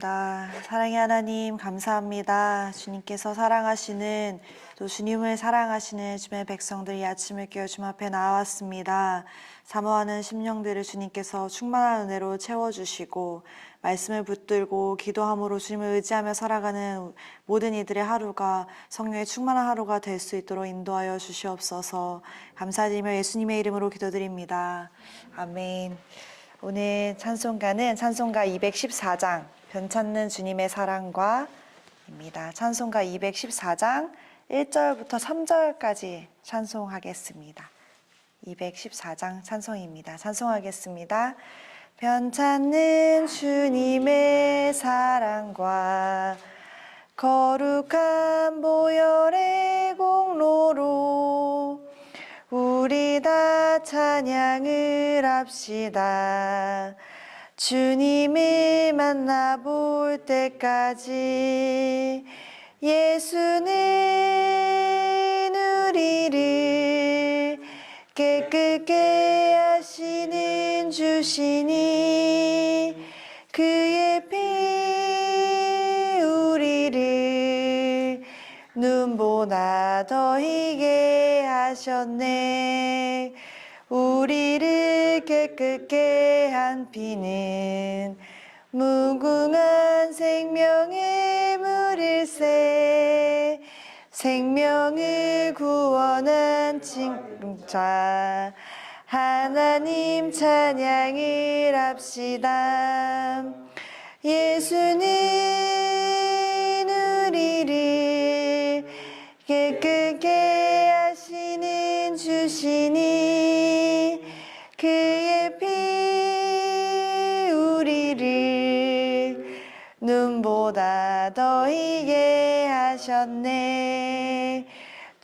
나 사랑의 하나님 감사합니다. 주님께서 사랑하시는 또 주님을 사랑하시는 주의 백성들이 아침을 깨어 주님 앞에 나왔습니다. 사모하는 심령들을 주님께서 충만한 은혜로 채워주시고 말씀을 붙들고 기도함으로 주님을 의지하며 살아가는 모든 이들의 하루가 성령의 충만한 하루가 될 수 있도록 인도하여 주시옵소서 감사드리며 예수님의 이름으로 기도드립니다. 아멘. 오늘 찬송가는 찬송가 214장 변찮는 주님의 사랑과입니다. 찬송가 214장 1절부터 3절까지 찬송하겠습니다. 214장 찬송입니다. 찬송하겠습니다. 변찮는 주님의 사랑과 거룩한 보혈의 공로로 우리 다 찬양을 합시다. 주님을 만나볼 때까지 예수는 우리를 깨끗게 하시는 주시니 그의 피 우리를 눈보다 더 희게 하셨네 깨끗게 한 피는 무궁한 생명의 물일세. 생명을 구원한 칭자 하나님 찬양을 합시다. 예수는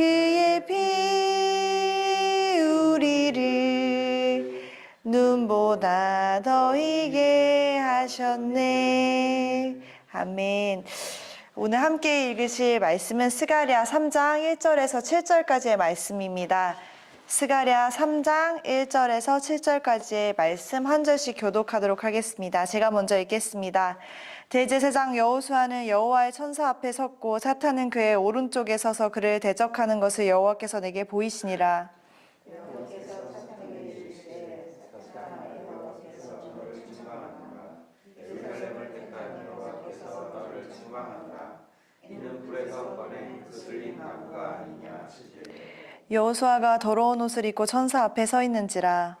그의 피 우리를 눈보다 더 희게 하셨네. 아멘. 오늘 함께 읽으실 말씀은 스가랴 3장 1절에서 7절까지의 말씀입니다. 스가랴 3장 1절에서 7절까지의 말씀 한 절씩 교독하도록 하겠습니다. 제가 먼저 읽겠습니다. 대제사장 여호수아는 여호와의 천사 앞에 섰고 사탄은 그의 오른쪽에 서서 그를 대적하는 것을 여호와께서 내게 보이시니라. 여호수아가 더러운 옷을 입고 천사 앞에 서 있는지라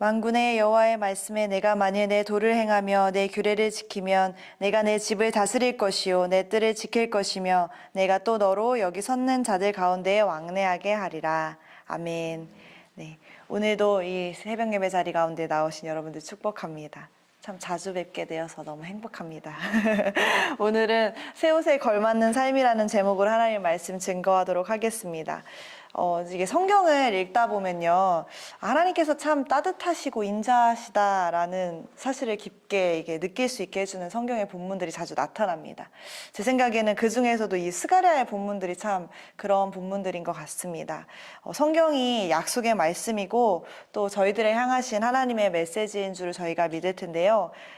만군의 여호와의 말씀에 내가 만일 내 도를 행하며 내 규례를 지키면 내가 내 집을 다스릴 것이요 내 뜰을 지킬 것이며 내가 또 너로 여기 섰는 자들 가운데에 왕래하게 하리라. 아멘. 네. 오늘도 이 새벽 예배 자리 가운데 나오신 여러분들 축복합니다. 참 자주 뵙게 되어서 너무 행복합니다. 오늘은 새 옷에 걸맞는 삶이라는 제목으로 하나님 말씀 증거하도록 하겠습니다. 어, 이게 성경을 읽다 보면요. 하나님께서 참 따뜻하시고 인자하시다라는 사실을 깊게 이게 느낄 수 있게 해주는 성경의 본문들이 자주 나타납니다. 제 생각에는 그 중에서도 이 스가랴의 본문들이 참 그런 본문들인 것 같습니다. 어, 성경이 약속의 말씀이고 또 저희들을 향하신 하나님의 메시지인 줄 저희가 믿을 텐데요.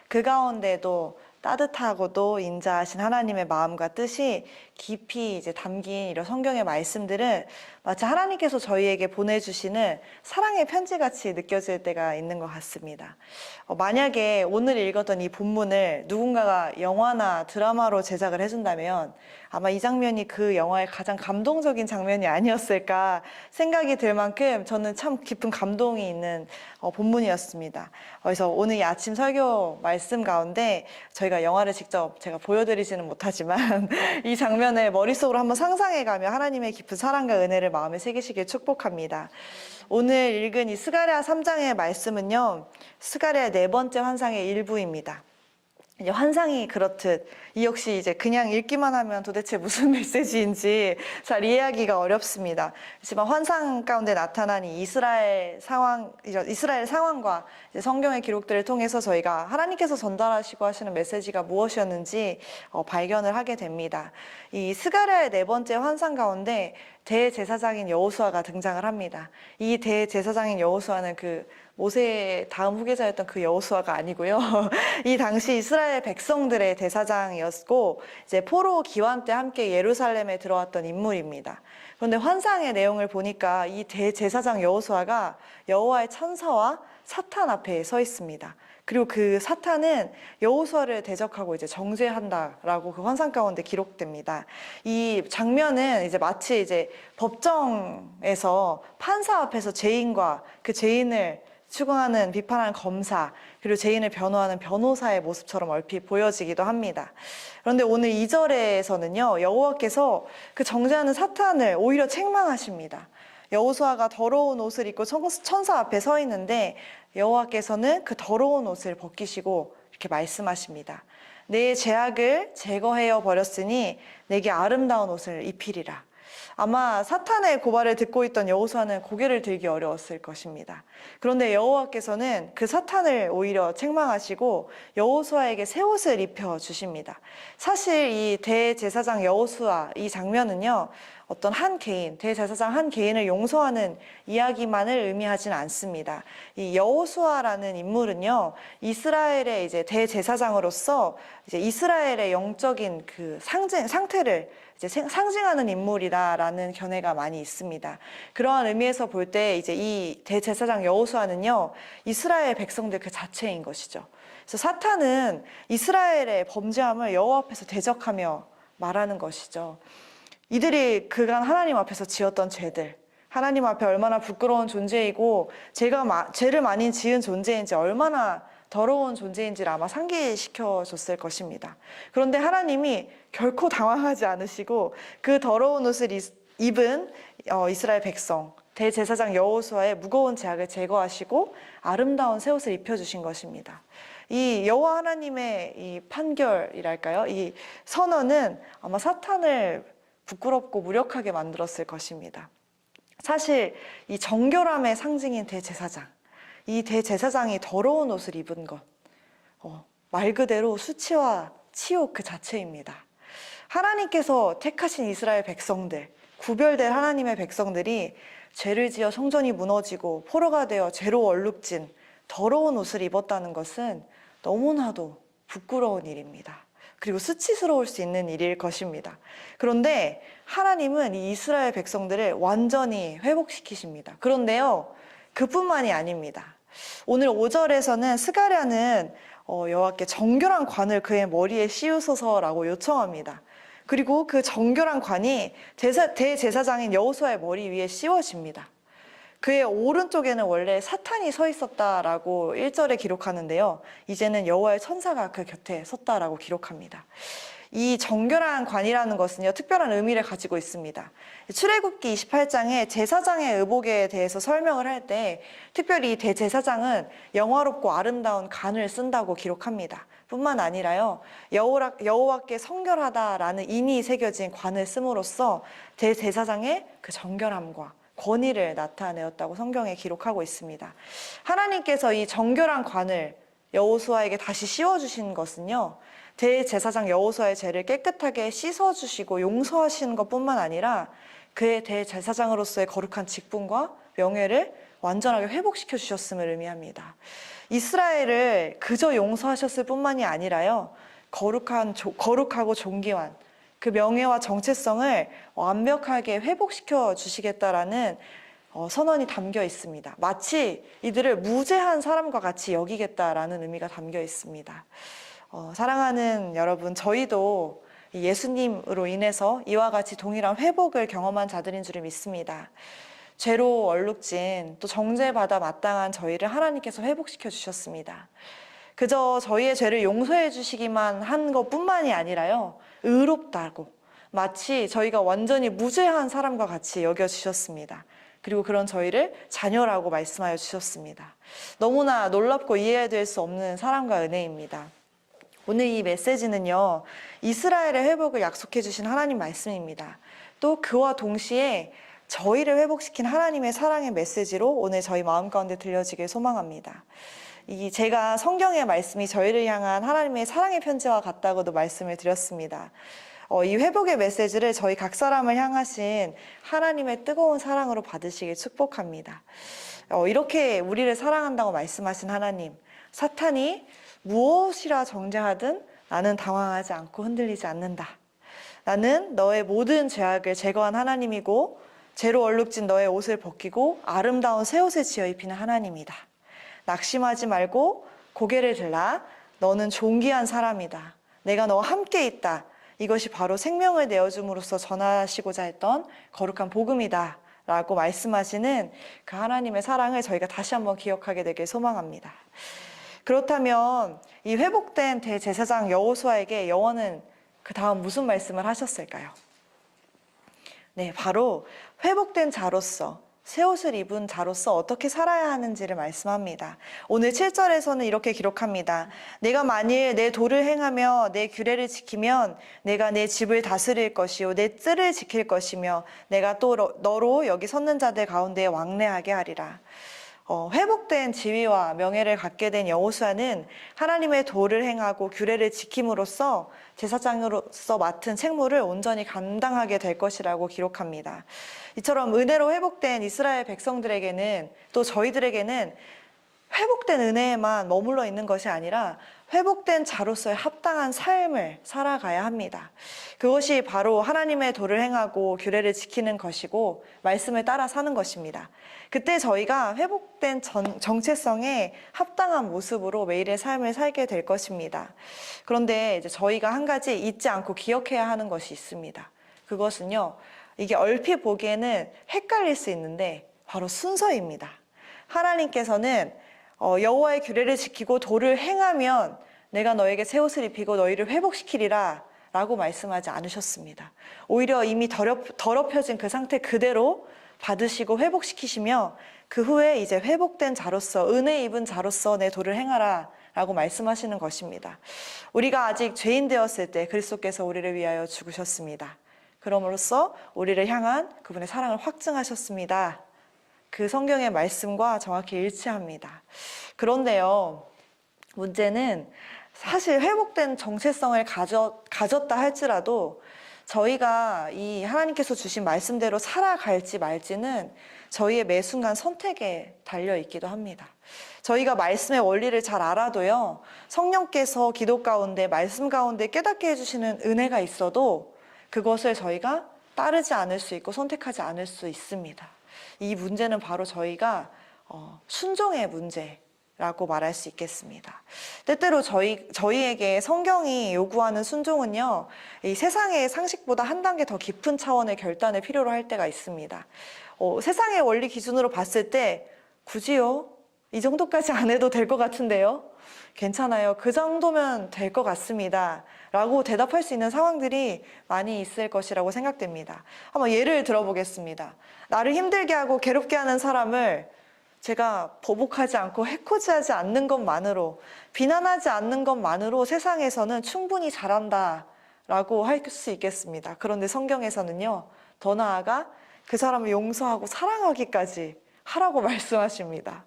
그 가운데도 따뜻하고도 인자하신 하나님의 마음과 뜻이 깊이 이제 담긴 이런 성경의 말씀들은 마치 하나님께서 저희에게 보내주시는 사랑의 편지 같이 느껴질 때가 있는 것 같습니다. 어, 만약에 오늘 읽었던 이 본문을 누군가가 영화나 드라마로 제작을 해준다면 아마 이 장면이 그 영화의 가장 감동적인 장면이 아니었을까 생각이 들 만큼 저는 참 깊은 감동이 있는 어, 본문이었습니다. 그래서 오늘 이 아침 설교 말씀 가운데 저희가 영화를 직접 제가 보여드리지는 못하지만 이 장면을 머릿속으로 한번 상상해가며 하나님의 깊은 사랑과 은혜를 마음에 새기시길 축복합니다. 오늘 읽은 이 스가랴 3장의 말씀은요, 스가랴 네 번째 환상의 일부입니다. 이제 환상이 그렇듯 이 역시 이제 그냥 읽기만 하면 도대체 무슨 메시지인지 잘 이해하기가 어렵습니다. 하지만 환상 가운데 나타난 이 이스라엘 상황, 이스라엘 상황과 성경의 기록들을 통해서 저희가 하나님께서 전달하시고 하시는 메시지가 무엇이었는지 어, 발견을 하게 됩니다. 이 스가랴의 네 번째 환상 가운데 대제사장인 여호수아가 등장을 합니다. 이 대제사장인 여호수아는 그 모세의 다음 후계자였던 그 여호수아가 아니고요. 이 당시 이스라엘 백성들의 대사장이었고 이제 포로 기환 때 함께 예루살렘에 들어왔던 인물입니다. 그런데 환상의 내용을 보니까 이 대제사장 여호수아가 여호와의 천사와 사탄 앞에 서 있습니다. 그리고 그 사탄은 여호수아를 대적하고 이제 정죄한다라고 그 환상 가운데 기록됩니다. 이 장면은 이제 마치 이제 법정에서 판사 앞에서 죄인과 그 죄인을 추궁하는 비판하는 검사 그리고 죄인을 변호하는 변호사의 모습처럼 얼핏 보여지기도 합니다. 그런데 오늘 2절에서는요 여호와께서 그 정죄하는 사탄을 오히려 책망하십니다. 여호수아가 더러운 옷을 입고 천- 천사 앞에 서 있는데 여호와께서는 그 더러운 옷을 벗기시고 이렇게 말씀하십니다. 내 죄악을 제거하여 버렸으니 내게 아름다운 옷을 입히리라. 아마 사탄의 고발을 듣고 있던 여호수아는 고개를 들기 어려웠을 것입니다. 그런데 여호와께서는 그 사탄을 오히려 책망하시고 여호수아에게 새 옷을 입혀 주십니다. 사실 이 대제사장 여호수아 이 장면은요. 어떤 한 개인, 대제사장 한 개인을 용서하는 이야기만을 의미하진 않습니다. 이 여호수아라는 인물은요, 이스라엘의 이제 대제사장으로서 이제 이스라엘의 영적인 그 상징, 상태를 이제 생- 상징하는 인물이다라는 견해가 많이 있습니다. 그러한 의미에서 볼 때 이제 이 대제사장 여호수아는요, 이스라엘 백성들 그 자체인 것이죠. 그래서 사탄은 이스라엘의 범죄함을 여호와 앞에서 대적하며 말하는 것이죠. 이들이 그간 하나님 앞에서 지었던 죄들, 하나님 앞에 얼마나 부끄러운 존재이고 제가 마- 죄를 많이 지은 존재인지 얼마나 더러운 존재인지를 아마 상기시켜 줬을 것입니다. 그런데 하나님이 결코 당황하지 않으시고 그 더러운 옷을 입- 입은 어, 이스라엘 백성 대제사장 여호수아의 무거운 제약을 제거하시고 아름다운 새 옷을 입혀 주신 것입니다. 이 여호와 하나님의 이 판결이랄까요? 이 선언은 아마 사탄을 부끄럽고 무력하게 만들었을 것입니다. 사실 이 정결함의 상징인 대제사장, 이 대제사장이 더러운 옷을 입은 것, 어, 말 그대로 수치와 치욕 그 자체입니다. 하나님께서 택하신 이스라엘 백성들, 구별된 하나님의 백성들이 죄를 지어 성전이 무너지고 포로가 되어 죄로 얼룩진 더러운 옷을 입었다는 것은 너무나도 부끄러운 일입니다. 그리고 수치스러울 수 있는 일일 것입니다. 그런데 하나님은 이 이스라엘 백성들을 완전히 회복시키십니다. 그런데요, 그뿐만이 아닙니다. 오늘 5절에서는 스가랴는 어, 여호와께 정결한 관을 그의 머리에 씌우소서라고 요청합니다. 그리고 그 정결한 관이 제사, 대제사장인 여호수아의 머리 위에 씌워집니다. 그의 오른쪽에는 원래 사탄이 서 있었다라고 1절에 기록하는데요. 이제는 여호와의 천사가 그 곁에 섰다라고 기록합니다. 이 정결한 관이라는 것은요, 특별한 의미를 가지고 있습니다. 출애굽기 28장에 제사장의 의복에 대해서 설명을 할 때 특별히 이 대제사장은 영화롭고 아름다운 간을 쓴다고 기록합니다. 뿐만 아니라요, 여호라- 여호와께 성결하다라는 인이 새겨진 관을 씀으로써 대제사장의 그 정결함과 권위를 나타내었다고 성경에 기록하고 있습니다. 하나님께서 이 정결한 관을 여호수아에게 다시 씌워 주신 것은요. 대제사장 여호수아의 죄를 깨끗하게 씻어 주시고 용서하시는 것뿐만 아니라 그의 대제사장으로서의 거룩한 직분과 명예를 완전하게 회복시켜 주셨음을 의미합니다. 이스라엘을 그저 용서하셨을 뿐만이 아니라요. 거룩한 조- 거룩하고 존귀한 그 명예와 정체성을 완벽하게 회복시켜 주시겠다라는 어, 선언이 담겨 있습니다. 마치 이들을 무죄한 사람과 같이 여기겠다라는 의미가 담겨 있습니다. 어, 사랑하는 여러분, 저희도 이 예수님으로 인해서 이와 같이 동일한 회복을 경험한 자들인 줄 믿습니다. 죄로 얼룩진 또 정죄받아 마땅한 저희를 하나님께서 회복시켜 주셨습니다. 그저 저희의 죄를 용서해 주시기만 한 것뿐만이 아니라요. 의롭다고 마치 저희가 완전히 무죄한 사람과 같이 여겨 주셨습니다. 그리고 그런 저희를 자녀라고 말씀하여 주셨습니다. 너무나 놀랍고 이해될 수 없는 사랑과 은혜입니다. 오늘 이 메시지는요, 이스라엘의 회복을 약속해 주신 하나님 말씀입니다. 또 그와 동시에 저희를 회복시킨 하나님의 사랑의 메시지로 오늘 저희 마음 가운데 들려지길 소망합니다. 이 제가 성경의 말씀이 저희를 향한 하나님의 사랑의 편지와 같다고도 말씀을 드렸습니다. 어, 이 회복의 메시지를 저희 각 사람을 향하신 하나님의 뜨거운 사랑으로 받으시길 축복합니다. 어, 이렇게 우리를 사랑한다고 말씀하신 하나님, 사탄이 무엇이라 정죄하든 나는 당황하지 않고 흔들리지 않는다. 나는 너의 모든 죄악을 제거한 하나님이고 죄로 얼룩진 너의 옷을 벗기고 아름다운 새 옷을 지어 입히는 하나님이다. 낙심하지 말고 고개를 들라. 너는 존귀한 사람이다. 내가 너와 함께 있다. 이것이 바로 생명을 내어줌으로써 전하시고자 했던 거룩한 복음이다. 라고 말씀하시는 그 하나님의 사랑을 저희가 다시 한번 기억하게 되길 소망합니다. 그렇다면 이 회복된 대제사장 여호수아에게 여호와는 그 다음 무슨 말씀을 하셨을까요? 네, 바로 회복된 자로서 새 옷을 입은 자로서 어떻게 살아야 하는지를 말씀합니다. 오늘 7절에서는 이렇게 기록합니다. 내가 만일 내 도를 행하며 내 규례를 지키면 내가 내 집을 다스릴 것이요 내 뜰을 지킬 것이며 내가 또 너- 너로 여기 섰는 자들 가운데 왕래하게 하리라. 어, 회복된 지위와 명예를 갖게 된 여호수아는 하나님의 도를 행하고 규례를 지킴으로써 제사장으로서 맡은 책무를 온전히 감당하게 될 것이라고 기록합니다. 이처럼 은혜로 회복된 이스라엘 백성들에게는 또 저희들에게는 회복된 은혜에만 머물러 있는 것이 아니라 회복된 자로서의 합당한 삶을 살아가야 합니다. 그것이 바로 하나님의 도를 행하고 규례를 지키는 것이고 말씀을 따라 사는 것입니다. 그때 저희가 회복된 전- 정체성에 합당한 모습으로 매일의 삶을 살게 될 것입니다. 그런데 이제 저희가 한 가지 잊지 않고 기억해야 하는 것이 있습니다. 그것은요, 이게 얼핏 보기에는 헷갈릴 수 있는데 바로 순서입니다. 하나님께서는 어, 여호와의 규례를 지키고 도를 행하면 내가 너에게 새 옷을 입히고 너희를 회복시키리라 라고 말씀하지 않으셨습니다. 오히려 이미 더럽, 더럽혀진 그 상태 그대로 받으시고 회복시키시며 그 후에 이제 회복된 자로서 은혜 입은 자로서 내 도를 행하라 라고 말씀하시는 것입니다. 우리가 아직 죄인 되었을 때 그리스도께서 우리를 위하여 죽으셨습니다. 그럼으로써 우리를 향한 그분의 사랑을 확증하셨습니다. 그 성경의 말씀과 정확히 일치합니다. 그런데요, 문제는 사실 회복된 정체성을 가졌다 할지라도 저희가 이 하나님께서 주신 말씀대로 살아갈지 말지는 저희의 매 순간 선택에 달려 있기도 합니다. 저희가 말씀의 원리를 잘 알아도요, 성령께서 기도 가운데, 말씀 가운데 깨닫게 해주시는 은혜가 있어도 그것을 저희가 따르지 않을 수 있고 선택하지 않을 수 있습니다. 이 문제는 바로 저희가 어, 순종의 문제 라고 말할 수 있겠습니다. 때때로 저희, 저희에게 성경이 요구하는 순종은요, 이 세상의 상식보다 한 단계 더 깊은 차원의 결단을 필요로 할 때가 있습니다. 어, 세상의 원리 기준으로 봤을 때, 굳이요? 이 정도까지 안 해도 될 것 같은데요? 괜찮아요. 그 정도면 될 것 같습니다. 라고 대답할 수 있는 상황들이 많이 있을 것이라고 생각됩니다. 한번 예를 들어보겠습니다. 나를 힘들게 하고 괴롭게 하는 사람을 제가 보복하지 않고 해코지하지 않는 것만으로, 비난하지 않는 것만으로 세상에서는 충분히 잘한다. 라고 할 수 있겠습니다. 그런데 성경에서는요, 더 나아가 그 사람을 용서하고 사랑하기까지 하라고 말씀하십니다.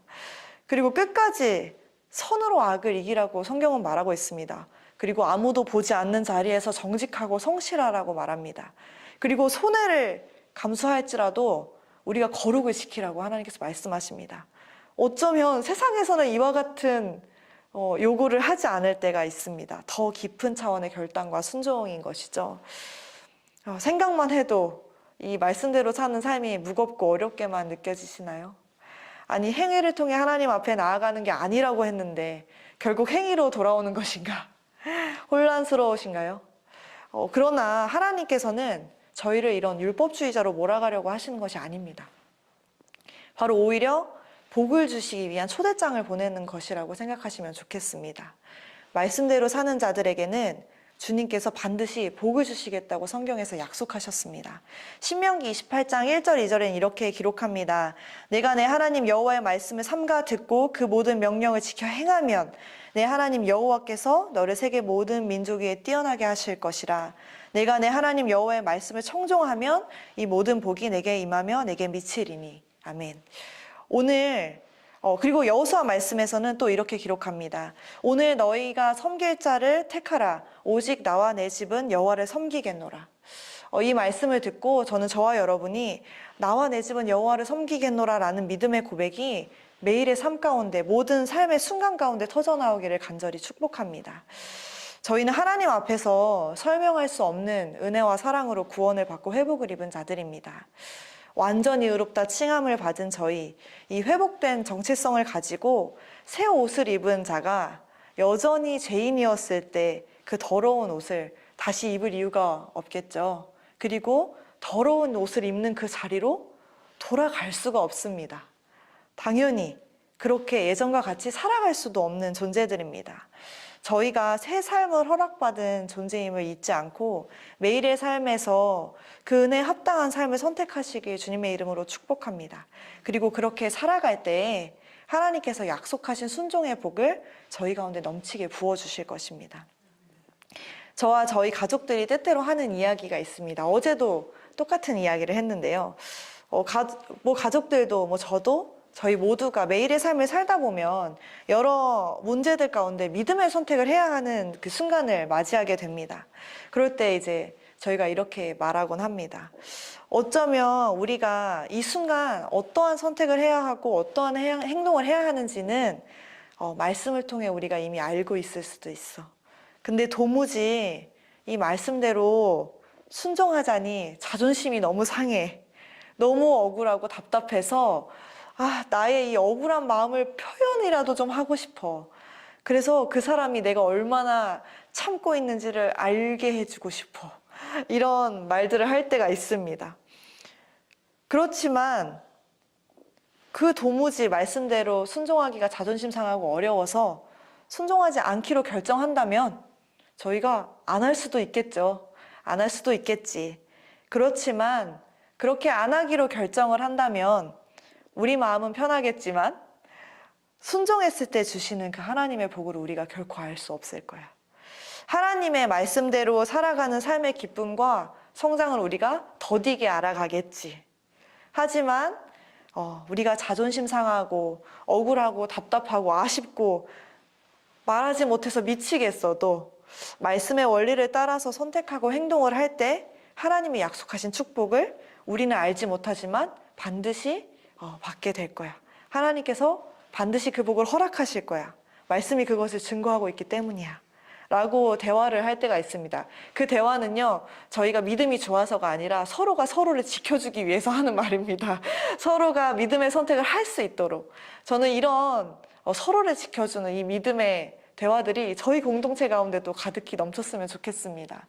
그리고 끝까지 선으로 악을 이기라고 성경은 말하고 있습니다. 그리고 아무도 보지 않는 자리에서 정직하고 성실하라고 말합니다. 그리고 손해를 감수할지라도 우리가 거룩을 지키라고 하나님께서 말씀하십니다. 어쩌면 세상에서는 이와 같은 어, 요구를 하지 않을 때가 있습니다. 더 깊은 차원의 결단과 순종인 것이죠. 어, 생각만 해도 이 말씀대로 사는 삶이 무겁고 어렵게만 느껴지시나요? 아니, 행위를 통해 하나님 앞에 나아가는 게 아니라고 했는데 결국 행위로 돌아오는 것인가? 혼란스러우신가요? 어, 그러나 하나님께서는 저희를 이런 율법주의자로 몰아가려고 하시는 것이 아닙니다. 바로 오히려 복을 주시기 위한 초대장을 보내는 것이라고 생각하시면 좋겠습니다. 말씀대로 사는 자들에게는 주님께서 반드시 복을 주시겠다고 성경에서 약속하셨습니다. 신명기 28장 1절 2절엔 이렇게 기록합니다. 내가 내 하나님 여호와의 말씀을 삼가 듣고 그 모든 명령을 지켜 행하면 내 하나님 여호와께서 너를 세계 모든 민족 위에 뛰어나게 하실 것이라. 내가 내 하나님 여호와의 말씀을 청종하면 이 모든 복이 내게 임하며 내게 미치리니. 아멘. 오늘 어, 그리고 여호수아 말씀에서는 또 이렇게 기록합니다. 오늘 너희가 섬길 자를 택하라. 오직 나와 내 집은 여호와를 섬기겠노라. 어, 이 말씀을 듣고 저는 저와 여러분이 나와 내 집은 여호와를 섬기겠노라라는 믿음의 고백이 매일의 삶 가운데 모든 삶의 순간 가운데 터져 나오기를 간절히 축복합니다. 저희는 하나님 앞에서 설명할 수 없는 은혜와 사랑으로 구원을 받고 회복을 입은 자들입니다. 완전히 의롭다 칭함을 받은 저희, 이 회복된 정체성을 가지고 새 옷을 입은 자가 여전히 죄인이었을 때 그 더러운 옷을 다시 입을 이유가 없겠죠. 그리고 더러운 옷을 입는 그 자리로 돌아갈 수가 없습니다. 당연히 그렇게 예전과 같이 살아갈 수도 없는 존재들입니다. 저희가 새 삶을 허락받은 존재임을 잊지 않고 매일의 삶에서 그 은혜에 합당한 삶을 선택하시길 주님의 이름으로 축복합니다. 그리고 그렇게 살아갈 때에 하나님께서 약속하신 순종의 복을 저희 가운데 넘치게 부어주실 것입니다. 저와 저희 가족들이 때때로 하는 이야기가 있습니다. 어제도 똑같은 이야기를 했는데요. 어, 가, 뭐 가족들도 뭐 저도 저희 모두가 매일의 삶을 살다 보면 여러 문제들 가운데 믿음의 선택을 해야 하는 그 순간을 맞이하게 됩니다. 그럴 때 이제 저희가 이렇게 말하곤 합니다. 어쩌면 우리가 이 순간 어떠한 선택을 해야 하고 어떠한 해- 행동을 해야 하는지는 어, 말씀을 통해 우리가 이미 알고 있을 수도 있어. 근데 도무지 이 말씀대로 순종하자니 자존심이 너무 상해. 너무 억울하고 답답해서 아, 나의 이 억울한 마음을 표현이라도 좀 하고 싶어. 그래서 그 사람이 내가 얼마나 참고 있는지를 알게 해주고 싶어. 이런 말들을 할 때가 있습니다. 그렇지만 그 도무지 말씀대로 순종하기가 자존심 상하고 어려워서 순종하지 않기로 결정한다면 저희가 안 할 수도 있겠죠. 안 할 수도 있겠지. 그렇지만 그렇게 안 하기로 결정을 한다면 우리 마음은 편하겠지만 순종했을 때 주시는 그 하나님의 복을 우리가 결코 알 수 없을 거야. 하나님의 말씀대로 살아가는 삶의 기쁨과 성장을 우리가 더디게 알아가겠지. 하지만 어, 우리가 자존심 상하고 억울하고 답답하고 아쉽고 말하지 못해서 미치겠어도 말씀의 원리를 따라서 선택하고 행동을 할 때 하나님이 약속하신 축복을 우리는 알지 못하지만 반드시 어, 받게 될 거야. 하나님께서 반드시 그 복을 허락하실 거야. 말씀이 그것을 증거하고 있기 때문이야. 라고 대화를 할 때가 있습니다. 그 대화는요, 저희가 믿음이 좋아서가 아니라 서로가 서로를 지켜주기 위해서 하는 말입니다. 서로가 믿음의 선택을 할 수 있도록. 저는 이런 어, 서로를 지켜주는 이 믿음의 대화들이 저희 공동체 가운데도 가득히 넘쳤으면 좋겠습니다.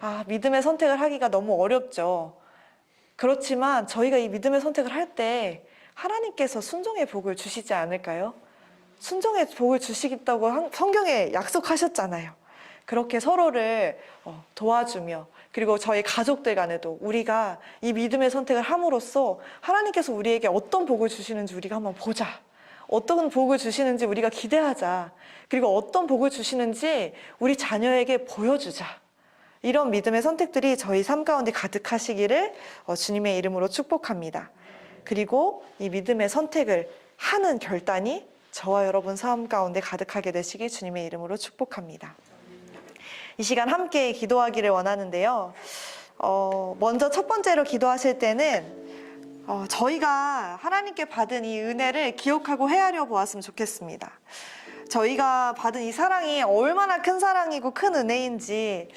아, 믿음의 선택을 하기가 너무 어렵죠. 그렇지만 저희가 이 믿음의 선택을 할 때 하나님께서 순종의 복을 주시지 않을까요? 순종의 복을 주시겠다고 한- 성경에 약속하셨잖아요. 그렇게 서로를 어, 도와주며 그리고 저희 가족들 간에도 우리가 이 믿음의 선택을 함으로써 하나님께서 우리에게 어떤 복을 주시는지 우리가 한번 보자. 어떤 복을 주시는지 우리가 기대하자. 그리고 어떤 복을 주시는지 우리 자녀에게 보여주자. 이런 믿음의 선택들이 저희 삶 가운데 가득하시기를 어, 주님의 이름으로 축복합니다. 그리고 이 믿음의 선택을 하는 결단이 저와 여러분 삶 가운데 가득하게 되시길 주님의 이름으로 축복합니다. 이 시간 함께 기도하기를 원하는데요. 어, 먼저 첫 번째로 기도하실 때는 어, 저희가 하나님께 받은 이 은혜를 기억하고 헤아려 보았으면 좋겠습니다. 저희가 받은 이 사랑이 얼마나 큰 사랑이고 큰 은혜인지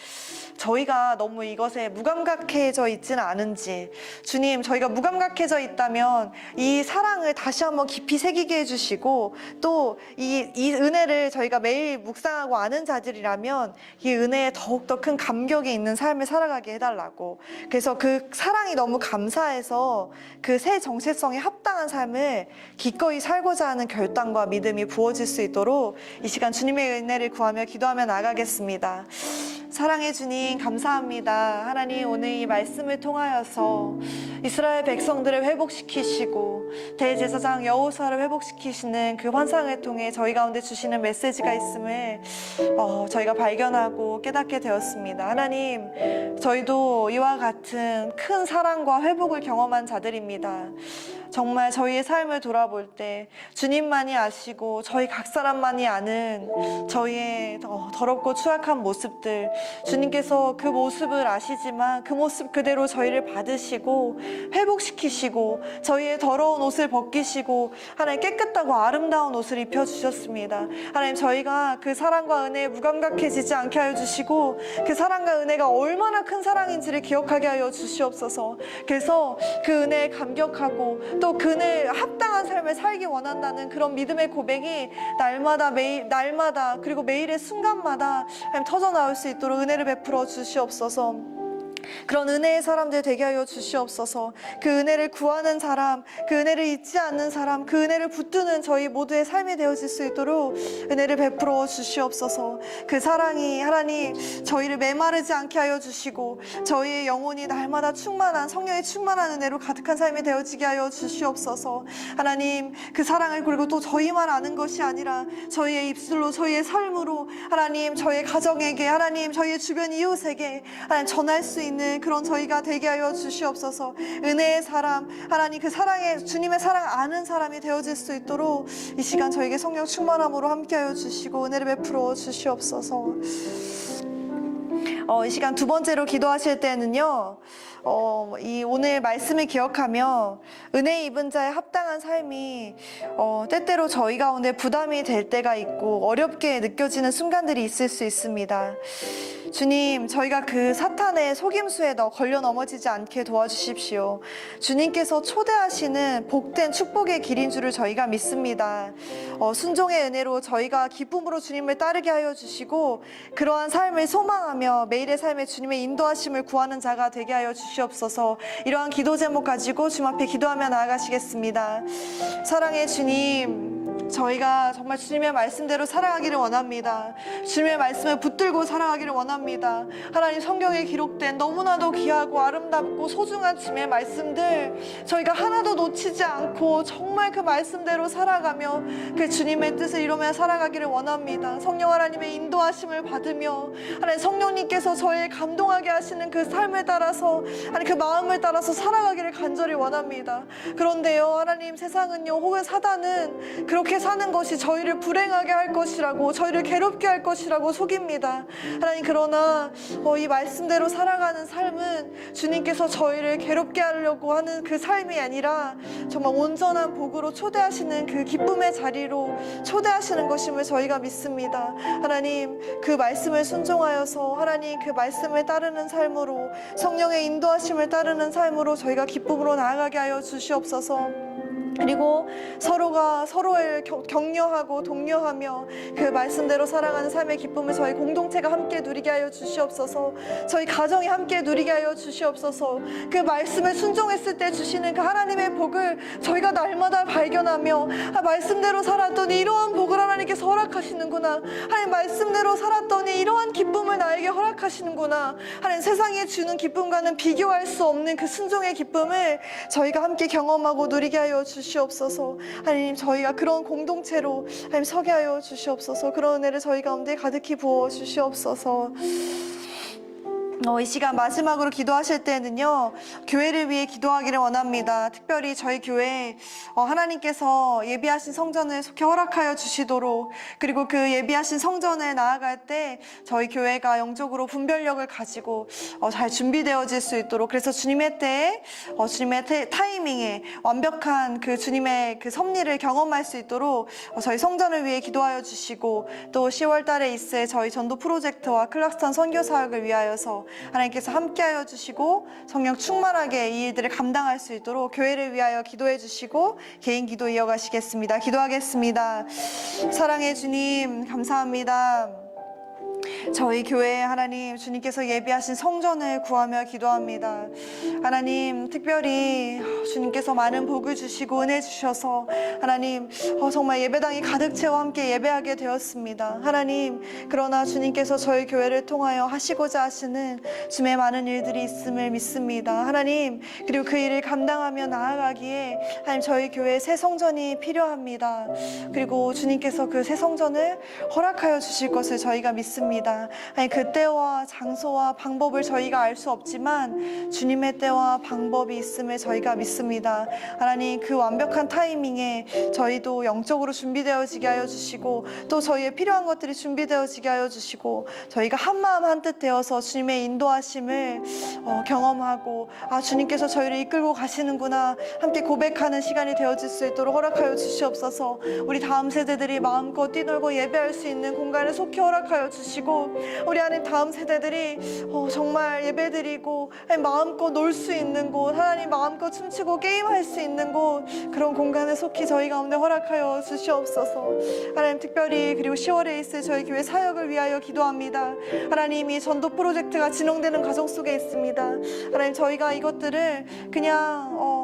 저희가 너무 이것에 무감각해져 있지는 않은지 주님 저희가 무감각해져 있다면 이 사랑을 다시 한번 깊이 새기게 해주시고 또 이 이 은혜를 저희가 매일 묵상하고 아는 자들이라면 이 은혜에 더욱더 큰 감격이 있는 삶을 살아가게 해달라고 그래서 그 사랑이 너무 감사해서 그 새 정체성에 합당한 삶을 기꺼이 살고자 하는 결단과 믿음이 부어질 수 있도록 이 시간 주님의 은혜를 구하며 기도하며 나가겠습니다. 사랑해 주님 감사합니다. 하나님 오늘 이 말씀을 통하여서 이스라엘 백성들을 회복시키시고 대제사장 여호수아를 회복시키시는 그 환상을 통해 저희 가운데 주시는 메시지가 있음을 어, 저희가 발견하고 깨닫게 되었습니다. 하나님 저희도 이와 같은 큰 사랑과 회복을 경험한 자들입니다. 정말 저희의 삶을 돌아볼 때 주님만이 아시고 저희 각 사람만이 아는 저희의 더- 더럽고 추악한 모습들 주님께서 그 모습을 아시지만 그 모습 그대로 저희를 받으시고 회복시키시고 저희의 더러운 옷을 벗기시고 하나님 깨끗하고 아름다운 옷을 입혀 주셨습니다. 하나님 저희가 그 사랑과 은혜에 무감각해지지 않게 하여 주시고 그 사랑과 은혜가 얼마나 큰 사랑인지를 기억하게 하여 주시옵소서. 그래서 그 은혜에 감격하고 또그 은혜에 합당한 삶을 살기 원한다는 그런 믿음의 고백이 날마다 매일 날마다 그리고 매일의 순간마다 터져 나올 수 있도록 은혜를 베풀어 주시옵소서. 그런 은혜의 사람들 되게 하여 주시옵소서. 그 은혜를 구하는 사람, 그 은혜를 잊지 않는 사람, 그 은혜를 붙드는 저희 모두의 삶이 되어질 수 있도록 은혜를 베풀어 주시옵소서. 그 사랑이 하나님 저희를 메마르지 않게 하여 주시고 저희의 영혼이 날마다 충만한 성령의 충만한 은혜로 가득한 삶이 되어지게 하여 주시옵소서. 하나님 그 사랑을 그리고 또 저희만 아는 것이 아니라 저희의 입술로 저희의 삶으로 하나님 저희의 가정에게 하나님 저희의 주변 이웃에게 하나님 전할 수 있는 그런 저희가 되게 하여 주시옵소서. 은혜의 사람 하나님 그 사랑의 주님의 사랑 아는 사람이 되어질 수 있도록 이 시간 저에게 성령 충만함으로 함께하여 주시고 은혜를 베풀어 주시옵소서. 어, 이 시간 두 번째로 기도하실 때는요, 어, 이 오늘 말씀을 기억하며 은혜 입은 자의 합당한 삶이 어, 때때로 저희 가운데 부담이 될 때가 있고 어렵게 느껴지는 순간들이 있을 수 있습니다. 주님, 저희가 그 사탄의 속임수에 너 걸려 넘어지지 않게 도와주십시오. 주님께서 초대하시는 복된 축복의 길인 줄을 저희가 믿습니다. 어, 순종의 은혜로 저희가 기쁨으로 주님을 따르게 하여 주시고 그러한 삶을 소망하며 매일의 삶에 주님의 인도하심을 구하는 자가 되게 하여 주시옵소서. 이러한 기도 제목 가지고 주님 앞에 기도하며 나아가시겠습니다. 사랑의 주님. 저희가 정말 주님의 말씀대로 살아가기를 원합니다. 주님의 말씀을 붙들고 살아가기를 원합니다. 하나님 성경에 기록된 너무나도 귀하고 아름답고 소중한 주님의 말씀들 저희가 하나도 놓치지 않고 정말 그 말씀대로 살아가며 그 주님의 뜻을 이루며 살아가기를 원합니다. 성령 하나님의 인도하심을 받으며 하나님 성령님께서 저희 감동하게 하시는 그 삶을 따라서 하나님 그 마음을 따라서 살아가기를 간절히 원합니다. 그런데요 하나님 세상은요 혹은 사단은 그렇게 사는 것이 저희를 불행하게 할 것이라고 저희를 괴롭게 할 것이라고 속입니다. 하나님 그러나 어, 이 말씀대로 살아가는 삶은 주님께서 저희를 괴롭게 하려고 하는 그 삶이 아니라 정말 온전한 복으로 초대하시는 그 기쁨의 자리로 초대하시는 것임을 저희가 믿습니다. 하나님 그 말씀을 순종하여서 하나님 그 말씀을 따르는 삶으로 성령의 인도하심을 따르는 삶으로 저희가 기쁨으로 나아가게 하여 주시옵소서. 그리고 서로가 서로를 겨- 격려하고 독려하며 그 말씀대로 살아가는 삶의 기쁨을 저희 공동체가 함께 누리게 하여 주시옵소서. 저희 가정이 함께 누리게 하여 주시옵소서. 그 말씀을 순종했을 때 주시는 그 하나님의 복을 저희가 날마다 발견하며 아, 말씀대로 살았더니 이러한 복을 하나님께서 허락하시는구나. 하나님 말씀대로 살았더니 이러한 기쁨을 나에게 허락하시는구나. 하나님 세상에 주는 기쁨과는 비교할 수 없는 그 순종의 기쁨을 저희가 함께 경험하고 누리게 하여 주시옵소서. 하나님 저희가 그런 공동체로 하나님 서게 하여 주시옵소서. 그런 은혜를 저희 가운데 가득히 부어 주시옵소서. 어, 이 시간 마지막으로 기도하실 때는요, 교회를 위해 기도하기를 원합니다. 특별히 저희 교회, 어, 하나님께서 예비하신 성전을 속히 허락하여 주시도록, 그리고 그 예비하신 성전에 나아갈 때 저희 교회가 영적으로 분별력을 가지고 어, 잘 준비되어질 수 있도록, 그래서 주님의 때에, 어, 주님의 때- 타이밍에 완벽한 그 주님의 그 섭리를 경험할 수 있도록 어, 저희 성전을 위해 기도하여 주시고, 또 10월 달에 있을 저희 전도 프로젝트와 클락스턴 선교 사역을 위하여서 하나님께서 함께하여 주시고 성령 충만하게 이 일들을 감당할 수 있도록 교회를 위하여 기도해 주시고 개인 기도 이어가시겠습니다. 기도하겠습니다. 사랑의 주님 감사합니다. 저희 교회 하나님 주님께서 예비하신 성전을 구하며 기도합니다. 하나님 특별히 주님께서 많은 복을 주시고 은혜 주셔서 하나님 어, 정말 예배당이 가득 채워 함께 예배하게 되었습니다. 하나님 그러나 주님께서 저희 교회를 통하여 하시고자 하시는 주의 많은 일들이 있음을 믿습니다. 하나님 그리고 그 일을 감당하며 나아가기에 하나님 저희 교회에 새 성전이 필요합니다. 그리고 주님께서 그 새 성전을 허락하여 주실 것을 저희가 믿습니다. 아니 그 때와 장소와 방법을 저희가 알 수 없지만 주님의 때와 방법이 있음을 저희가 믿습니다. 하나님 그 완벽한 타이밍에 저희도 영적으로 준비되어지게 하여 주시고 또 저희의 필요한 것들이 준비되어지게 하여 주시고 저희가 한 마음 한 뜻 되어서 주님의 인도하심을 어, 경험하고 아 주님께서 저희를 이끌고 가시는구나 함께 고백하는 시간이 되어질 수 있도록 허락하여 주시옵소서 우리 다음 세대들이 마음껏 뛰놀고 예배할 수 있는 공간을 속히 허락하여 주시고 우리 안에 다음 세대들이 어, 정말 예배드리고 하나님 마음껏 놀 수 있는 곳 하나님 마음껏 춤추고 게임할 수 있는 곳 그런 공간을 속히 저희 가운데 허락하여 주시옵소서. 하나님 특별히 그리고 10월에 있을 저희 교회 사역을 위하여 기도합니다. 하나님 이 전도 프로젝트가 진행되는 과정 속에 있습니다. 하나님 저희가 이것들을 그냥 어,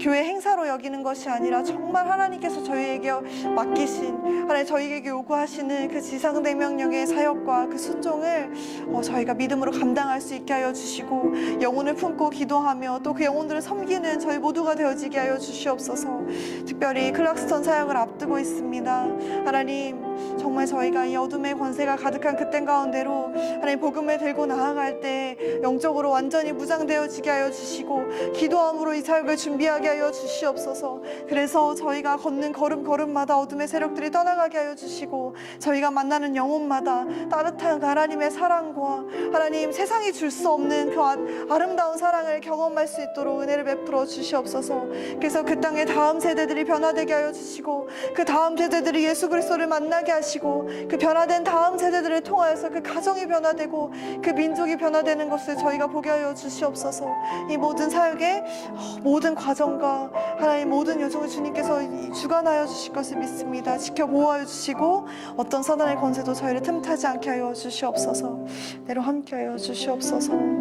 교회 행사로 여기는 것이 아니라 정말 하나님께서 저희에게 맡기신 하나님 저희에게 요구하시는 그 지상대명령의 사역과 그 순종을 어, 저희가 믿음으로 감당할 수 있게 하여 주시고 영혼을 품고 기도하며 또 그 영혼들을 섬기는 저희 모두가 되어지게 하여 주시옵소서. 특별히 클락스턴 사역을 앞두고 있습니다. 하나님 정말 저희가 이 어둠의 권세가 가득한 그때 가운데로 하나님 복음을 들고 나아갈 때 영적으로 완전히 무장되어지게 하여 주시고 기도함으로 이 사역을 준비하게 하여 주시옵소서. 그래서 저희가 걷는 걸음 걸음마다 어둠의 세력들이 떠나가게 하여 주시고 저희가 만나는 영혼마다 따뜻한 그 하나님의 사랑과 하나님 세상이 줄 수 없는 그 아- 아름다운 사랑을 경험할 수 있도록 은혜를 베풀어 주시옵소서. 그래서 그 땅의 다음 세대들이 변화되게 하여 주시고 그 다음 세대들이 예수 그리스도를 만나게 하시고 그 변화된 다음 세대들을 통하여서 그 가정이 변화되고 그 민족이 변화되는 것을 저희가 보게 하여 주시옵소서. 이 모든 사역의 모든 과정과 하나님 모든 요정을 주님께서 이 주관하여 주실 것을 믿습니다. 지켜 보호하여 주시고 어떤 사단의 권세도 저희를 틈타지 않게 하여 주시옵소서. 내로 함께 하여 주시옵소서